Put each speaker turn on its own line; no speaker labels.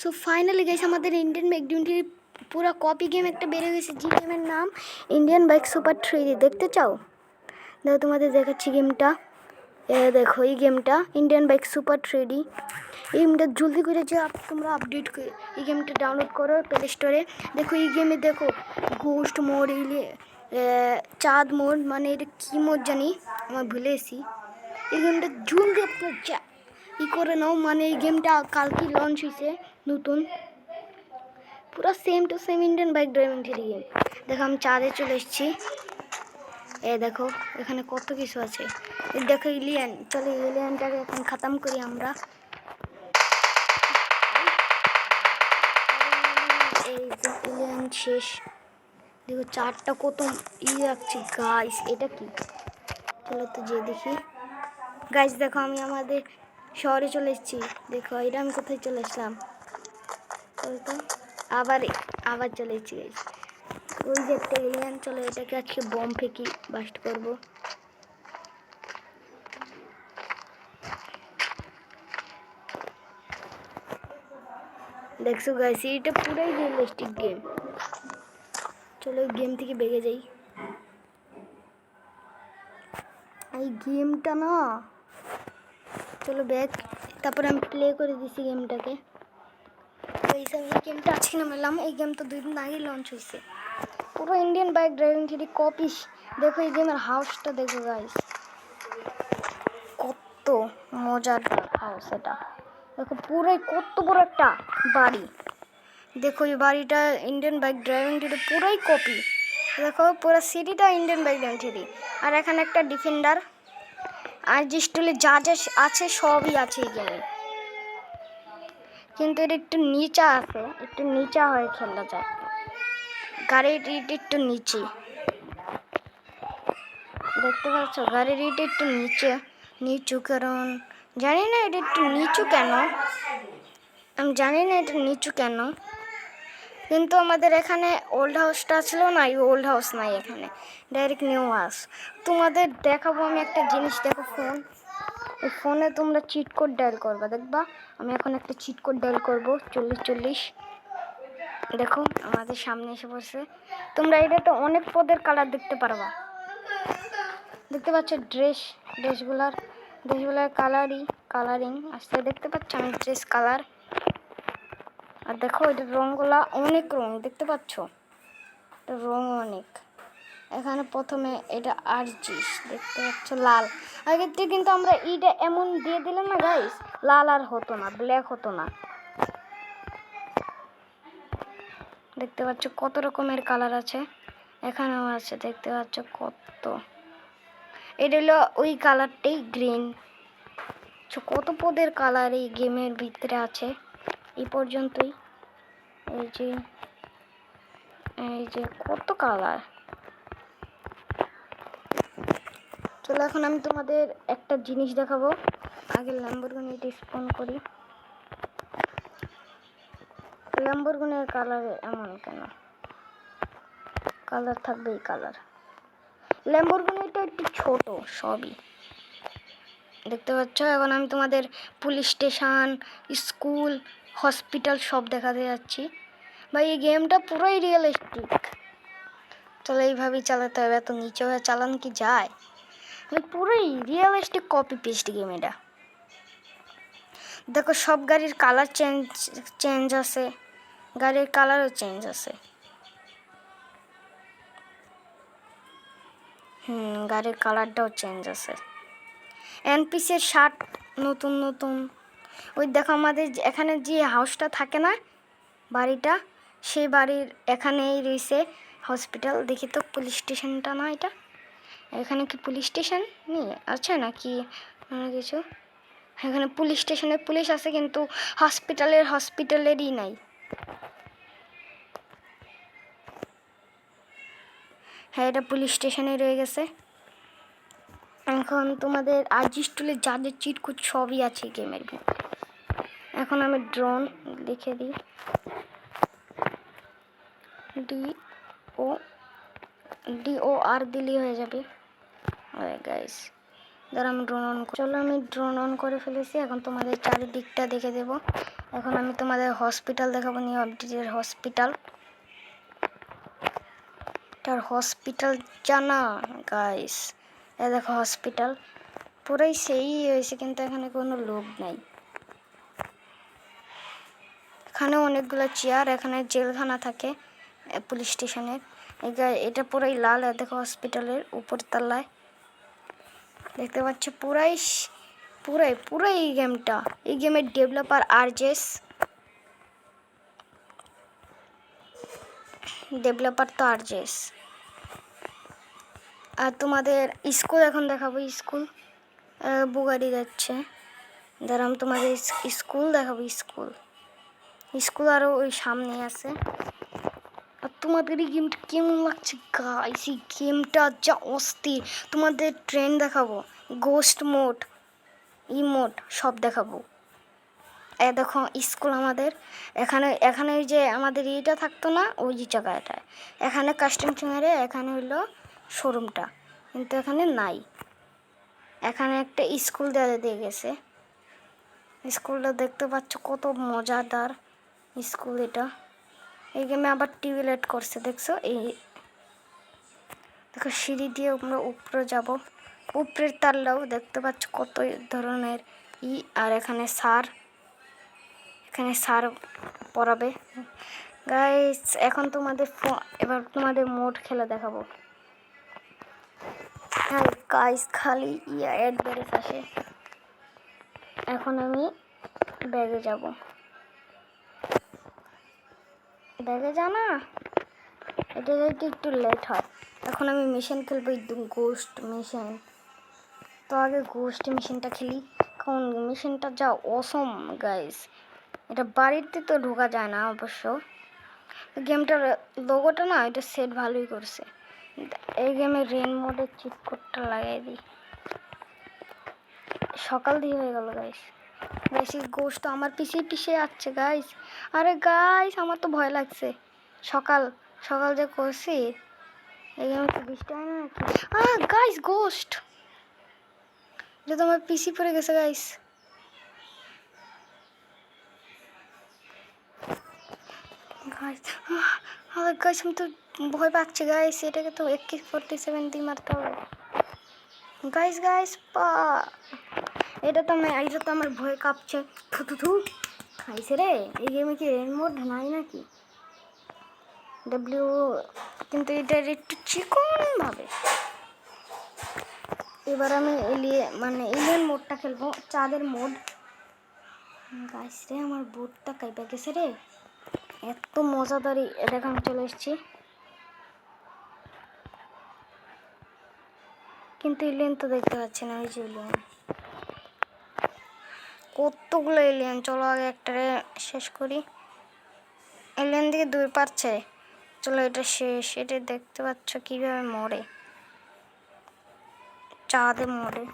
So finally গেছে আমাদের Indian bike টোয়েন্টির পুরো কপি গেম একটা বেড়ে গেছে। যে গেমের নাম ইন্ডিয়ান বাইক সুপার থ্রি দেখতে চাও? দেখো তোমাদের দেখাচ্ছি গেমটা দেখো, এই গেমটা ইন্ডিয়ান বাইক সুপার থ্রি এই গেমটা জলদি করে যে তোমরা আপডেট এই গেমটা ডাউনলোড করো প্লে স্টোরে দেখো, এই গেমে দেখো গোস্ট মোড ইলে চাঁদ মোড মানে এটা কী মোড জানি? আমার ভুলে এসি এই গেমটা জলদি আপনার ই করে নাও মানে এই গেমটা কালকে লঞ্চ হয়েছে নতুন। পুরো same to same Indian bike driving three game দেখো, আমি চাঁদে চলে এসেছি। এ দেখো, এখানে কত কিছু আছে। দেখো ইলিয়ান চলো ইলিয়ানটাকে এখন খতম করি আমরা। এই যে ইলিয়ান শেষ। দেখো চারটা কত ই রাখছে গাইস এটা কি? চলো তো যে দেখি। গাইস দেখো, আমি আমাদের শহরে চলে এসেছি। দেখো এটা আমি কোথায় চলে এসলাম আবার আবার চলে এসেছি। ওই যে একটা এলিয়ান চলো, এটাকে আজকে বম ফেঁকি বাস্ট করব। দেখছ গাইস এটা পুরাই রিয়েলিস্টিক গেম চলো গেম থেকে বেগে যাই। এই গেমটা না চলো ব্যাগ তারপরে আমি প্লে করে দিছি গেমটাকে তো এইসব এই গেমটা আজকে নামালাম, এই গেম তো দুই দিন আগেই লঞ্চ হয়েছে পুরো Indian bike driving three copies দেখো এই গেমের হাউসটা দেখো গাইস কত মজার হাউস এটা। দেখো পুরোই, কত বড় একটা বাড়ি। দেখো এই বাড়িটা ইন্ডিয়ান বাইক ড্রাইভিং থ্রি পুরোই কপি দেখো পুরো সিটিটা ইন্ডিয়ান বাইক ড্রাইভিং থ্রি আর এখানে একটা ডিফেন্ডার আর যে স্টুলে যা যা আছে সবই আছে এই গেমে কিন্তু এটা একটু নিচা আছে, একটু নিচা হয়ে খেলা যায় গাড়ির ইট একটু নিচে। দেখতে পাচ্ছ, গাড়ির ইট একটু নিচে, নিচু কারণ, জানি না এটা একটু নিচু কেন? আমি জানি না এটা নিচু কেন। কিন্তু আমাদের এখানে ওল্ড হাউসটা ছিল না, এই ওল্ড হাউস নাই এখানে ডাইরেক্ট নিউ হাউস তোমাদের দেখাবো আমি একটা জিনিস, দেখো ফোন এই ফোনে তোমরা চিট কোড ডায়াল করবা, দেখবা? আমি এখন একটা চিট কোড ডায়াল করব, চল্লিশ চল্লিশ। দেখো, আমাদের সামনে এসে বসে তোমরা এটাতে অনেক পদের কালার দেখতে পারবা। দেখতে পাচ্ছ ড্রেস ড্রেসগুলার ড্রেসগুলার কালারই কালারিং আসতে দেখতে পাচ্ছ আমি ড্রেস কালার আর দেখো এটার রঙগুলা অনেক রং দেখতে পাচ্ছ? রং অনেক। এখানে প্রথমে এটা আরজিস, দেখতে পাচ্ছ লাল। আগের থেকে কিন্তু আমরা ইটা এমন দিয়ে দিলাম না গাইস লাল আর হতো না ব্ল্যাক হতো না। দেখতে পাচ্ছ কত রকমের কালার আছে। এখানেও আছে, দেখতে পাচ্ছ কত। এটা হলো ওই কালারটাই গ্রিন কত পদের কালার এই গেমের ভিতরে আছে? এই পর্যন্তই। এই যে এই যে কত কালার চলো এখন আমি তোমাদের একটা জিনিস দেখাবো। আগে ল্যাম্বরগুনিটা স্পন করি। ল্যাম্বরগুনের কালার এমন কেন? কালার থাকবে এই কালার ল্যাম্বরগুনিটা একটু ছোট, সবই। দেখতে পাচ্ছ? এখন আমি তোমাদের পুলিশ স্টেশন, স্কুল হসপিটাল সব দেখাতে যাচ্ছি। ভাই, এই গেমটা পুরোই রিয়েলিস্টিক চলো এইভাবেই চালাতে হবে, এত নিচে হয়ে চালান কি যায়? ভাই পুরোই রিয়েলিস্টিক কপি পেস্ট গেম এটা। দেখো, সব গাড়ির কালার চেঞ্জ চেঞ্জ আছে। গাড়ির কালারও চেঞ্জ আছে। হুম, গাড়ির কালারটাও চেঞ্জ আছে। এনপিসির শার্ট নতুন নতুন। ওই দেখো আমাদের এখানে যে হাউসটা থাকে না, বাড়িটা, সেই বাড়ির এখানেই রয়েছে হসপিটাল দেখি তো পুলিশ স্টেশনটা না এটা? এখানে কি পুলিশ স্টেশন নেই, আছে নাকি? কিছু? এখানে পুলিশ স্টেশনে পুলিশ আছে, কিন্তু হসপিটালের হসপিটালেরই নাই। হ্যাঁ এটা পুলিশ স্টেশনে রয়ে গেছে। এখন তোমাদের আর্জিস্টুলে যাদের চিট কোড সবই আছে গেমের এখন আমি ড্রোন লিখে দিই। ডি ও ডি ও আর দিলেই হয়ে যাবে। গাইস যারা আমি ড্রোন অন চলো আমি ড্রোন অন করে ফেলেছি, এখন তোমাদের চারিদিকটা দেখে দেবো। এখন আমি তোমাদের হসপিটাল দেখাবো নিউ আপডেটের হসপিটাল তার হসপিটাল জানা গাইস এ দেখো হসপিটাল পুরাই সেই হয়েছে, কিন্তু এখানে কোনো লোক নাই। এখানে অনেকগুলো চেয়ার এখানে জেলখানা থাকে পুলিশ স্টেশনের এটা পুরাই লাল, এ দেখো হসপিটালের উপর তলায়। দেখতে পাচ্ছ, পুরাই পুরাই পুরাই এই গেমটা এই গেমের ডেভেলপার আরজেস ডেভেলপার তো আরজেস আর তোমাদের স্কুল এখন দেখাবো, স্কুল। বুগারি যাচ্ছে। দাঁড়া আমি তোমাদের স্কুল দেখাবো, স্কুল। স্কুল আরও ওই সামনে আছে। আর তোমাদের এই গেমটা কেমন লাগছে গাইস এই গেমটা যা অস্থির। তোমাদের ট্রেন দেখাবো। গোস্ট মোড ই মোড সব দেখাবো। এ দেখো, স্কুল আমাদের। এখানে এখানে ওই যে আমাদের ইটা থাকতো না, ওই জায়গাটায় এখানে কাস্টম ফিঙ্গারে এখানে হইল শোরুমটা, কিন্তু এখানে নাই। এখানে একটা স্কুল দেওয়া দিয়ে গেছে। স্কুলটা দেখতে পাচ্ছ কত মজাদার স্কুল এটা। এই গেমে আবার টিভি লাইট করছে, দেখছ? এই দেখো, সিঁড়ি দিয়ে আমরা উপরে যাব। উপরের তারলাও দেখতে পাচ্ছ কত ধরনের ই, আর এখানে সার এখানে সার পড়াবে। গাইস এখন তোমাদের এবার তোমাদের মোড খেলা দেখাবো। হ্যাঁ গাইস খালি ইয়া অ্যাড বেড়েছে আসে এখন আমি ব্যাগে যাব। ব্যাগে জানা এটা যাইতে একটু লেট হয়। এখন আমি মিশন খেলব গোস্ট মিশন তো আগে গোস্ট মিশনটা খেলি। কারণ মিশনটা যা অসম গাইস এটা বাড়িতে তো ঢোকা যায় না, অবশ্য। গেমটার লোগোটা না, এটা সেট ভালোই করছে। এই গেমে রেন মোডের চিট কোডটা লাগাই দিই। সকাল দিয়ে হয়ে গেল গাইস গাইস এই গোস্ট আমার পিছিয়ে পিছিয়ে আসছে গাইস আরে গাইস আমার তো ভয় লাগছে। সকাল সকাল যে করছি, এই গেমে তো বৃষ্টি হয় না নাকি? গাইস গোস্ট এটা তো আমার পিসি পড়ে গেছে গাইস গাইস আরে গাইস আমি তো ভয় পাচ্ছি গাইস এটাকে তো একে ফোরটি সেভেন দিয়ে মারতে হবে। গাইস গাইস পা। এটা তো আমি এটা তো আমার ভয় কাঁপছে। থু থু খাইছে রে। এই গেমে কি রেন মোড নাই নাকি? ডাব্লিউ কিন্তু এটার একটু চিকন ভাবে এবার আমি এলিয়ে মানে এলিয়ান মোডটা খেলব, চাঁদের মোড গাইস রে, আমার বোটটা কাইপা গেছে রে। এত মজাদারি। দেখ চলে এসেছি। কিন্তু এলিয়েন তো দেখতে পাচ্ছি না, ওই যে এলিয়েন কতগুলো এলিয়েন চলো আগে একটারে শেষ করি। এলিয়েন দিকে দুই পাচ্ছে চলো এটা শেষ। এটা দেখতে পাচ্ছ কীভাবে মরে। চাঁদে মরে।